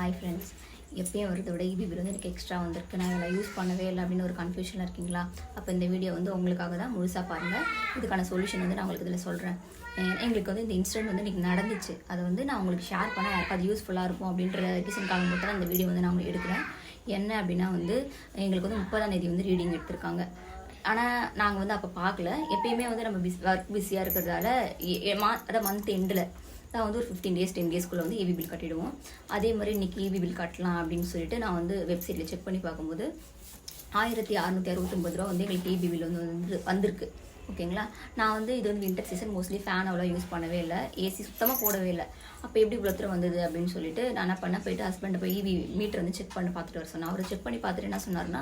Hi friends எப்பயும் வருதோட விட EB bill வந்து எனக்கு எக்ஸ்ட்ரா வந்திருக்கு. நான் இதெல்லாம் யூஸ் பண்ணவே இல்லை அப்படின்னு ஒரு கன்ஃபியூஷனில் இருக்கீங்களா? அப்போ இந்த வீடியோ வந்து உங்களுக்காக தான் முழுசாக பாருங்கள் இதுக்கான சொல்யூஷன் வந்து நான் உங்களுக்கு இதில் சொல்கிறேன் எங்களுக்கு வந்து இந்த இன்சிடென்ட் வந்து இன்றைக்கி நடந்துச்சு. அதை வந்து நான் உங்களுக்கு ஷேர் பண்ண யாருக்கு அது யூஸ்ஃபுல்லாக இருக்கும் அப்படின்ற ரீசனுக்காக மட்டும் தான் இந்த வீடியோ வந்து நான் உங்களுக்கு எடுக்கிறேன். என்ன அப்படின்னா வந்து எங்களுக்கு வந்து முப்பதாம் தேதி வந்து ரீடிங் எடுத்திருக்காங்க. ஆனால் நாங்கள் வந்து அப்போ பார்க்கல. எப்பயுமே வந்து நம்ம பிஸ் ஒர்க் பிஸியாக இருக்கிறதால மா அதான் மந்த் எண்டில் நான் வந்து ஒரு ஃபிஃப்டீன் டேஸ் டென் டேஸ்க்குள்ளே வந்து இபி பில் கட்டிடுவோம். அதே மாதிரி இன்றைக்கி இபி பில் கட்டலாம் அப்படின்னு சொல்லிட்டு நான் வந்து வெப்சைட்டில் செக் பண்ணி பார்க்கும்போது ஆயிரத்தி அறநூற்றி அறுபத்தொம்பது ரூபா வந்து எங்களுக்கு இபி பில் வந்து வந்து வந்திருக்கு. ஓகேங்களா? நான் வந்து இது வந்து வின்டர் சீசன் மோஸ்ட்லி ஃபேன் அவ்வளோ யூஸ் பண்ணவே இல்லை. ஏசி சுத்தமாக போடவே இல்லை. அப்போ எப்படி இவ்வளோ தூரம் வந்தது அப்படின்னு சொல்லிட்டு நான் என்ன பண்ண போயிட்டு ஹஸ்பண்டை போய் இவி மீட்டர் வந்து செக் பண்ணி பார்த்துட்டு வர சொன்னேன் அவர் செக் பண்ணி பார்த்துட்டு என்ன சொன்னார்னா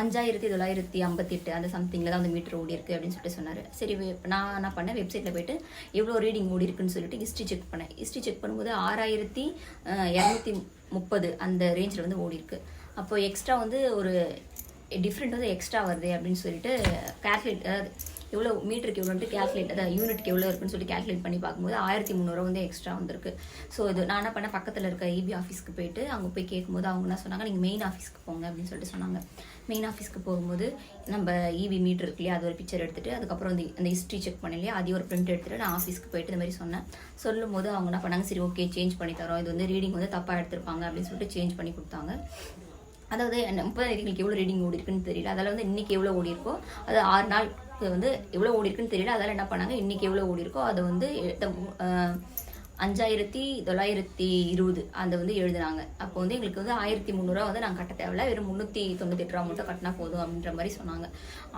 அஞ்சாயிரத்தி தொள்ளாயிரத்தி ஐம்பத்தெட்டு அந்த சம்திங்கில் தான் அந்த மீட்டர் ஓடி இருக்கு அப்படின்னு சொல்லிட்டு சொன்னார். சரி நான் என்ன பண்ணேன் வெப்சைட்டில் போயிட்டு எவ்வளோ ரீடிங் ஓடி இருக்குன்னு சொல்லிட்டு ஹிஸ்ட்ரி செக் பண்ணேன். ஹிஸ்ட்ரி செக் பண்ணும்போது ஆறாயிரத்தி இரநூத்தி முப்பது அந்த ரேஞ்சில் வந்து ஓடி இருக்கு. அப்போ எக்ஸ்ட்ரா வந்து ஒரு டிஃப்ரெண்ட் வந்து எக்ஸ்ட்ரா வருது அப்படின்னு சொல்லிட்டு கேல்குலேட் அதாவது எவ்வளோ மீட்டருக்கு எவ்வளோன்ட்டு கேல்குலேட் அதாவது யூனிட்க்கு எவ்வளோ இருக்குன்னு சொல்லி கேல்குலேட் பண்ணி பார்க்கும்போது ஆயிரத்தி முந்நூறுவா வந்து எக்ஸ்ட்ரா வந்திருக்கு. ஸோ இது நான் என்ன பண்ண பக்கத்தில் இருக்க இபி ஆஃபீஸ்க்கு போயிட்டு அங்கே போய் கேட்கும்போது அவங்க என்ன சொன்னாங்க நீங்கள் மெயின் ஆஃபீஸ்க்கு போங்க அப்படின்னு சொல்லிட்டு சொன்னாங்க. மெயின் ஆஃபீஸ்க்கு போகும்போது நம்ம இபி மீட்டர் இருக்கு இல்லையா அது ஒரு பிக்சர் எடுத்துகிட்டு அதுக்கப்புறம் அந்த அந்த ஹிஸ்ட்ரி செக் பண்ணலையே இல்லையா அதையும் ஒரு பிரிண்ட் எடுத்துட்டு நான் ஆஃபீஸ்க்கு போயிட்டு இந்த மாதிரி சொன்னேன். சொல்லும் போது அவங்க என்ன பண்ணாங்க சரி ஓகே சேஞ்ச் பண்ணி தரோம். இது வந்து ரீடிங் வந்து தப்பாக எடுத்திருப்பாங்க அப்படின்னு சொல்லிட்டு சேஞ்ச் பண்ணி கொடுத்தாங்க. அதாவது முப்பதாம் தேதி எவ்வளோ ரீடிங் ஓடி இருக்குன்னு தெரியல. அதில் வந்து இன்னைக்கு எவ்வளோ ஓடி இருக்கோ அது ஆறு நாள் வந்து எவ்வளோ ஓடி இருக்குன்னு தெரியல. அதெல்லாம் என்ன பண்ணாங்க? இன்னைக்கு எவ்வளோ ஓடி இருக்கோ அதை வந்து அஞ்சாயிரத்தி தொள்ளாயிரத்தி இருபது அந்த வந்து எழுதுனாங்க. அப்போ வந்து எங்களுக்கு வந்து ஆயிரத்தி முந்நூறுரூவா வந்து நாங்கள் கட்ட தேவையில்ல. வெறும் முந்நூற்றி எட்டு ரூபா மட்டும் கட்டினா போதும் அப்படின்ற மாதிரி சொன்னாங்க.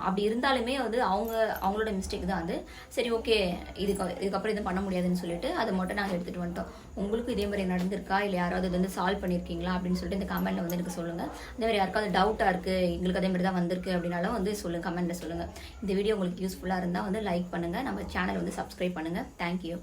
அப்படி இருந்தாலுமே வந்து அவங்க அவங்களோட மிஸ்டேக் தான் அது. சரி ஓகே இதுக்கு இதுக்கப்புறம் எதுவும் பண்ண முடியாதுன்னு சொல்லிட்டு அதை மட்டும் நாங்கள் எடுத்துகிட்டு வந்துட்டோம். உங்களுக்கும் இதே மாதிரி நடந்திருக்கா? இல்லை யாராவது இது வந்து சால்வ் பண்ணியிருக்கீங்களா அப்படின்னு சொல்லிட்டு இந்த கமெண்ட்டில் வந்து எனக்கு சொல்லுங்கள் அதே மாதிரி யாருக்காவது டவுட்டாக இருக்குது எங்களுக்கு அதே மாதிரி தான் வந்திருக்கு அப்படின்னாலும் வந்து சொல்லுங்கள் கமெண்ட்டில் சொல்லுங்கள் இந்த வீடியோ உங்களுக்கு யூஸ்ஃபுல்லாக இருந்தால் வந்து லைக் பண்ணுங்கள் நம்ம சேனல் வந்து சப்ஸ்கிரைப் பண்ணுங்கள் தேங்க்யூ